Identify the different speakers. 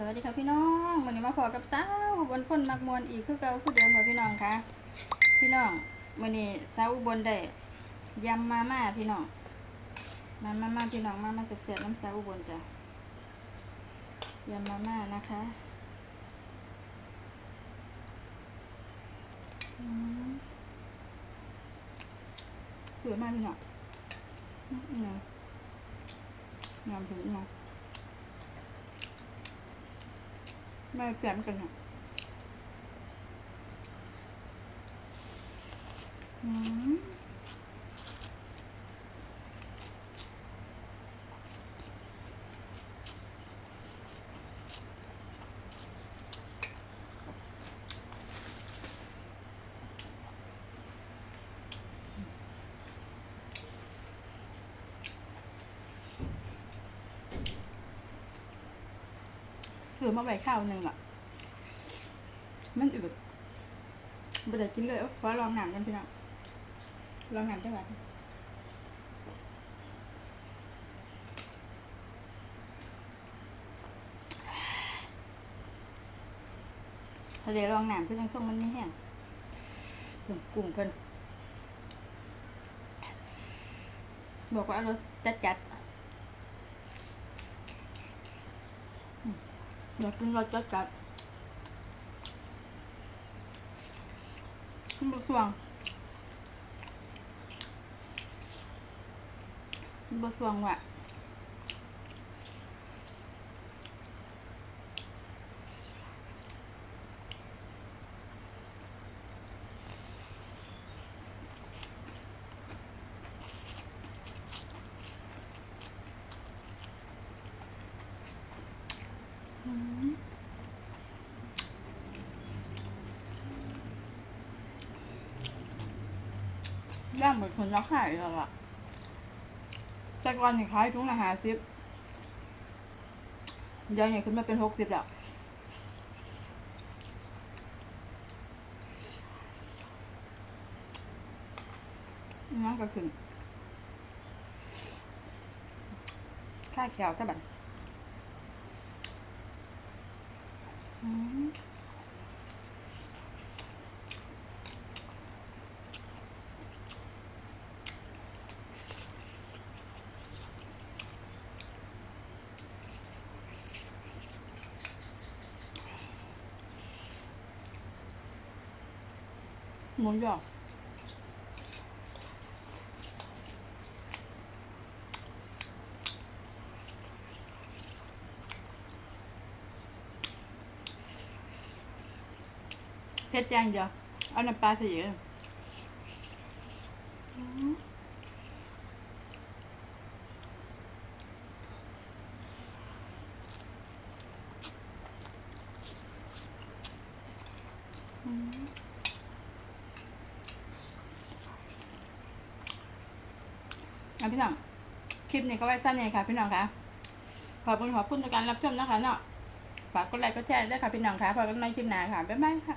Speaker 1: สวัสดีค่ะพี่น้องวันนี้มาพอกับสาวบนคนมักมวนอีกคือเก่าคือเดิมค่ะพี่น้องค่ะพี่น้องวันนี้สาวบนได้ยำมาม่าพี่น้องมามามาพี่น้องมามาเสียบๆน้ำสาวบลจ้ะยำมาม่านะคะอืมสวยมากพี่น้องอืมอืมงามถึงมาไม่แจมกันอะอืม ซื้อมาไว้ข้าวหนึ่งอะ มันอืดไม่ได้กินเลยเอ้าขอลองหนังกันพี่น้องลองหนังจังหวะทะเลลองหนังคือจังส่งมันนี่แห้งเพิ่นกุ้งเพิ่นบอกว่าเอารสจัดจัดๆอืม อยากกินรสจัดจัดๆมันบสวงมันบสวงว่ะ ย่างเหมือนคนรักขายแล้วอะแต่ก่อนนี่ขายถุงละห้าสิบเดี๋ยวนี่ขึ้นมาเป็นหกสิบแล้วนั่นก็ขึ้นค่าแขวจะบันอืม หมูหยอกเผ็ดอย่างเดียวเอาน้ำปลาใส่เยอะ อะพี่น้อง คลิปนี้ก็ไว้สั้นเลยค่ะ พี่น้องค่ะ ขอบคุณขอบคุณในการรับชมนะคะเนาะ ฝากกดไลค์กดแชร์ด้วยค่ะพี่น้องค่ะพบกันใหม่คลิปหน้าค่ะ บ๊ายบายค่ะ